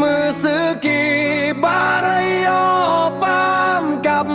มือซื้อกี่บาทยอปามกับ